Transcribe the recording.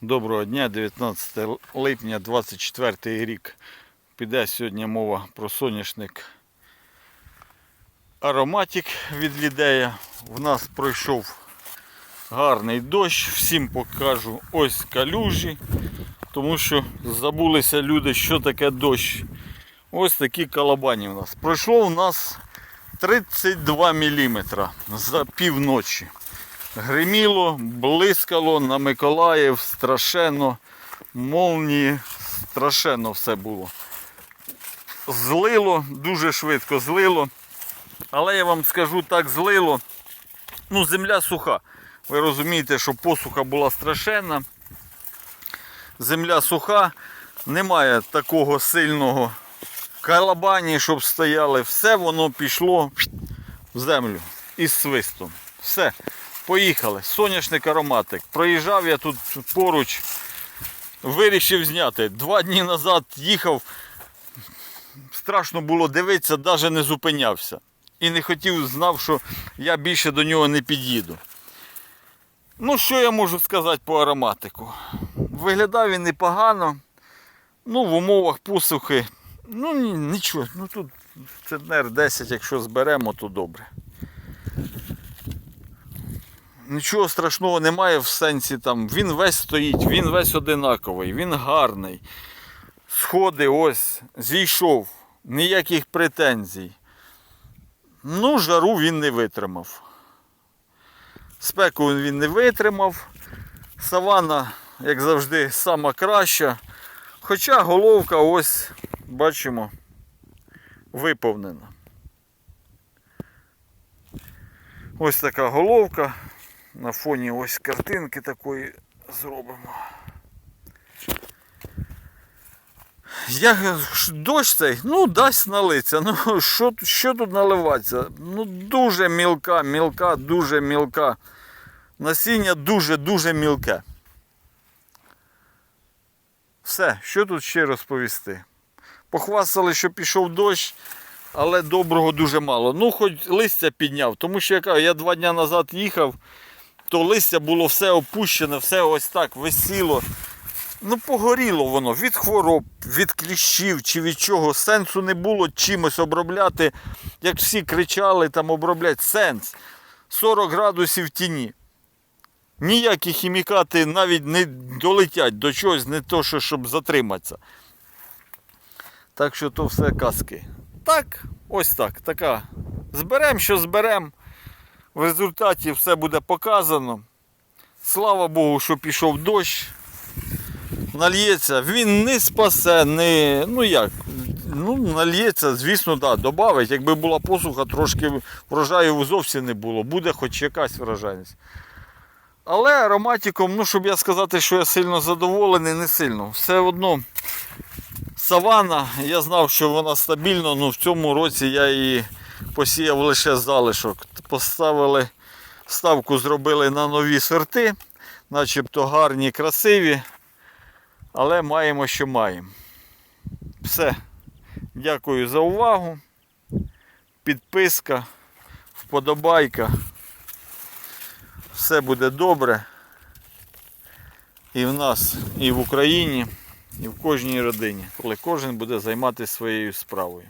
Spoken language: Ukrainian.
Доброго дня, 19 липня 24 рік. Піде сьогодні мова про соняшник ароматик від лідея. В нас пройшов гарний дощ. Всім покажу ось калюжі, тому що забулися люди, що таке дощ. Ось такі калабані у нас. Пройшло у нас 32 мм за півночі. Гриміло, блискало на Миколаїв, страшенно, молнії, страшенно все було. Злило, дуже швидко злило. Але я вам скажу так, злило. Ну, земля суха. Ви розумієте, що посуха була страшенна. Земля суха, немає такого сильного калабані, щоб стояли. Все воно пішло в землю із свистом. Все. Поїхали. Соняшник ароматик. Проїжджав я тут поруч, вирішив зняти. Два дні назад їхав. Страшно було дивитися, навіть не зупинявся. І не хотів, знав, що я більше до нього не під'їду. Ну, що я можу сказати по ароматику? Виглядав він непогано. Ну, в умовах посухи. Ну, нічого. Ну тут центнер 10, якщо зберемо, то добре. Нічого страшного немає в сенсі там. Він весь стоїть, він весь одинаковий, він гарний. Сходи ось, зійшов, ніяких претензій. Ну, жару він не витримав. Спеку він не витримав. Савана, як завжди, сама краща. Хоча головка ось, бачимо, виповнена. Ось така головка. На фоні ось картинки такої зробимо. Як дощ цей, ну дасть налиться. Ну що, що тут наливатися? Ну дуже мілка, мілка, дуже мілка. Насіння дуже-дуже мілке. Все, що тут ще розповісти? Похвастали, що пішов дощ, але доброго дуже мало. Ну, хоч листя підняв, тому що я я два дні назад їхав, то листя було все опущене, все ось так висіло. Ну, погоріло воно від хвороб, від кліщів чи від чого. Сенсу не було чимось обробляти, як всі кричали там обробляти. Сенс. 40 градусів в тіні. Ніякі хімікати навіть не долетять до чогось, не то, що щоб затриматися. Так що то все казки. Так, ось так. Така. Зберемо, що зберемо. В результаті все буде показано. Слава Богу, що пішов дощ. Нальється, він не спасе, не. Ну як? Ну, нальється, звісно, да, добавить. Якби була посуха, трошки врожаю зовсім не було. Буде хоч якась врожайність. Але ароматиком, ну, щоб я сказати, що я сильно задоволений, не сильно. Все одно савана, я знав, що вона стабільна, ну в цьому році я її посіяв лише залишок. Поставили, ставку зробили на нові сорти, начебто гарні, красиві. Але маємо, що маємо. Все. Дякую за увагу. Підписка, вподобайка. Все буде добре. І в нас, і в Україні, і в кожній родині, коли кожен буде займатися своєю справою.